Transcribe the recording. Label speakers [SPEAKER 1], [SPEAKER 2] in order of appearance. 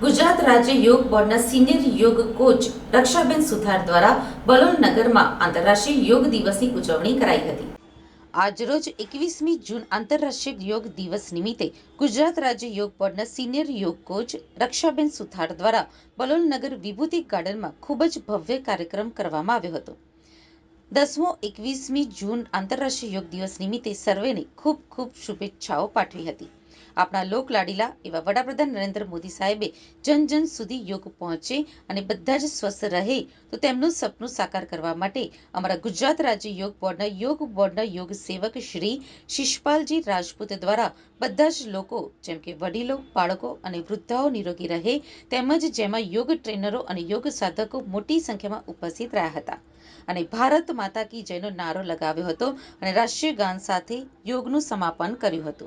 [SPEAKER 1] યોગ બોર્ડના સિનિયર યોગ કોચ રક્ષાબેન સુથાર દ્વારા બલોલ નગરમાં આંતરરાષ્ટ્રીય યોગ દિવસની ઉજવણી કરાઈ હતી. આજરોજ એકવીસમી જૂન આંતરરાષ્ટ્રીય યોગ દિવસ નિમિત્તે ગુજરાત રાજ્ય યોગ બોર્ડના સિનિયર યોગ કોચ રક્ષાબેન સુથાર દ્વારા બલોલ નગર વિભૂતિ ગાર્ડનમાં ખૂબ જ ભવ્ય કાર્યક્રમ કરવામાં આવ્યો હતો. દસમો એકવીસમી જૂન આંતરરાષ્ટ્રીય યોગ દિવસ નિમિત્તે સર્વેને ખૂબ ખૂબ શુભેચ્છાઓ પાઠવી હતી. આપણા લોકલાડીલા એવા વડાપ્રધાન નરેન્દ્ર મોદી સાહેબે જન જન સુધી યોગ પહોંચે અને બધા જ સ્વસ્થ રહે, તો તેમનું સપનું સાકાર કરવા માટે અમારા ગુજરાત રાજ્ય યોગ બોર્ડના યોગ બોર્ડના યોગ સેવક શ્રી શિષપાલજી રાજપૂત દ્વારા બધા જ લોકો, જેમ કે વડીલો, બાળકો અને વૃદ્ધાઓ નિરોગી રહે, તેમજ જેમાં યોગ ટ્રેનરો અને યોગ સાધકો મોટી સંખ્યામાં ઉપસ્થિત રહ્યા હતા. અને ભારત માતા કી જયનો નારો લગાવ્યો હતો અને રાષ્ટ્રીય ગાન સાથે યોગનું સમાપન કર્યું હતું.